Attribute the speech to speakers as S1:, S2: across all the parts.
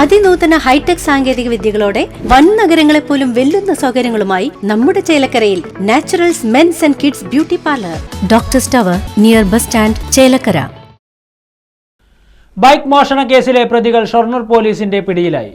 S1: അതിനൂതന hi tech സാങ്കേതിക വിദ്യകളോടെ വൻ നഗരങ്ങളെ പോലും വെല്ലുന്ന സൗകര്യങ്ങളുമായി നമ്മുടെ ചേലക്കരയിൽ Naturals men's and kids beauty parlour. Doctor tower near bus stand Chelakkara.
S2: Bike മോഷണ കേസിലെ പ്രതികൾ ഷൊർണൂർ പോലീസിന്റെ പിടിയിലായി.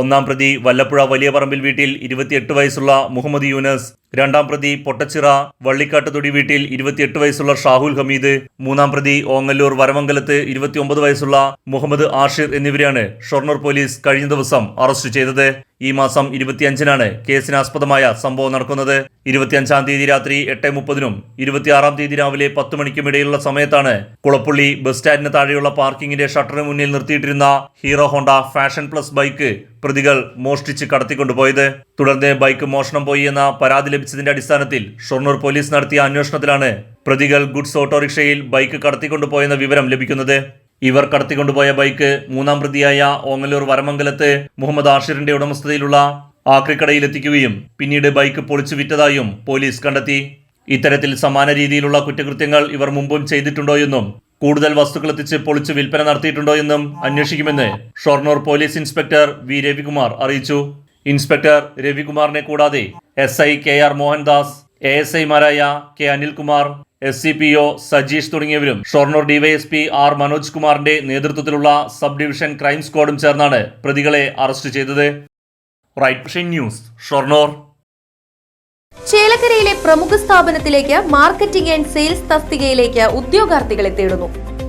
S3: ഒന്നാം പ്രതി വല്ലപ്പുഴ വലിയ പറമ്പിൽ വീട്ടിൽ ഇരുപത്തിയെട്ട് വയസ്സുള്ള മുഹമ്മദ് യൂനസ് രണ്ടാം പ്രതി പൊട്ടച്ചിറ വള്ളിക്കാട്ടുതൊടി വീട്ടിൽ ഇരുപത്തിയെട്ട് വയസ്സുള്ള ഷാഹുൽ ഹമീദ് മൂന്നാം പ്രതി ഓങ്ങല്ലൂർ വരമംഗലത്ത് ഇരുപത്തിയൊമ്പത് വയസ്സുള്ള മുഹമ്മദ് ആഷിർ എന്നിവരെയാണ് ഷൊർണൂർ പോലീസ് കഴിഞ്ഞ ദിവസം അറസ്റ്റ് ചെയ്തത്. ഈ മാസം ഇരുപത്തിയഞ്ചിനാണ് കേസിനാസ്പദമായ സംഭവം നടക്കുന്നത്. ഇരുപത്തിയഞ്ചാം തീയതി രാത്രി എട്ട് മുപ്പതിനും ഇരുപത്തിയാറാം തീയതി രാവിലെ പത്ത് മണിക്കും ഇടയിലുള്ള സമയത്താണ് കുളപ്പുള്ളി ബസ് സ്റ്റാൻഡിന് താഴെയുള്ള പാർക്കിങ്ങിന്റെ ഷട്ടറിന് മുന്നിൽ നിർത്തിയിട്ടിരുന്ന Hero Honda fashion plus bike പ്രതികൾ മോഷ്ടിച്ച് കടത്തിക്കൊണ്ടുപോയത്. തുടർന്ന് ബൈക്ക് മോഷണം പോയി എന്ന പരാതി ലഭിച്ചതിന്റെ അടിസ്ഥാനത്തിൽ ഷൊർണൂർ പോലീസ് നടത്തിയ അന്വേഷണത്തിലാണ് പ്രതികൾ ഗുഡ്സ് ഓട്ടോറിക്ഷയിൽ ബൈക്ക് കടത്തിക്കൊണ്ടുപോയെന്ന വിവരം ലഭിക്കുന്നത്. ഇവർ കടത്തിക്കൊണ്ടുപോയ ബൈക്ക് മൂന്നാം പ്രതിയായ ഓങ്ങല്ലൂർ വരമംഗലത്ത് മുഹമ്മദ് ആഷിറിന്റെ ഉടമസ്ഥതയിലുള്ള ആക്രിക്കടയിൽ എത്തിക്കുകയും പിന്നീട് ബൈക്ക് പൊളിച്ചു വിറ്റതായും പോലീസ് കണ്ടെത്തി. ഇത്തരത്തിൽ സമാന രീതിയിലുള്ള കുറ്റകൃത്യങ്ങൾ ഇവർ മുമ്പും ചെയ്തിട്ടുണ്ടോ എന്നും കൂടുതൽ വസ്തുക്കൾ എത്തിച്ച് പൊളിച്ച് വിൽപ്പന നടത്തിയിട്ടുണ്ടോ എന്നും അന്വേഷിക്കുമെന്ന് Shoranur police inspector V Ravikumar അറിയിച്ചു. ഇൻസ്പെക്ടർ രവികുമാറിനെ കൂടാതെ S I K R Mohandas A S ഐമാരായ K Anilkumar S C P O Sajeesh തുടങ്ങിയവരും ഷൊർണൂർ ഡിവൈഎസ്പി ആർ മനോജ് കുമാറിന്റെ നേതൃത്വത്തിലുള്ള സബ് ഡിവിഷൻ ക്രൈം സ്ക്വാഡും ചേർന്നാണ് പ്രതികളെ അറസ്റ്റ് ചെയ്തത്. Right news Shoranur.
S4: ചേലക്കരയിലെ പ്രമുഖ സ്ഥാപനത്തിലേക്ക് മാർക്കറ്റിംഗ് ആൻഡ് സെയിൽസ് തസ്തികയിലേക്ക് ഉദ്യോഗാർത്ഥികളെ തേടുന്നു.